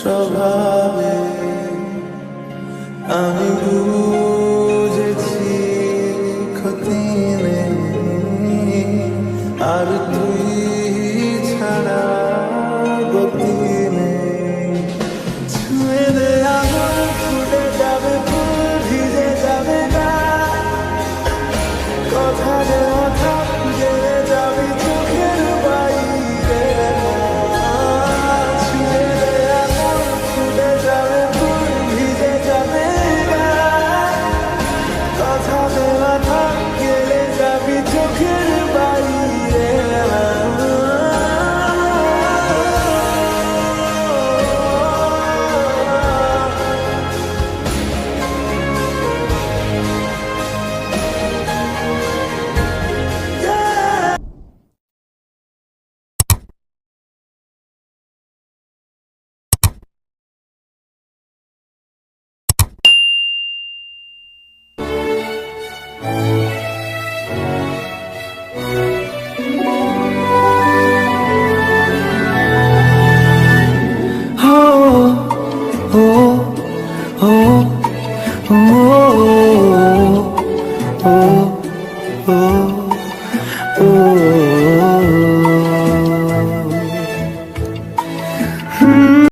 স্বভাবে আমি বুঝেছি ক্ষতি নেই। আর তুই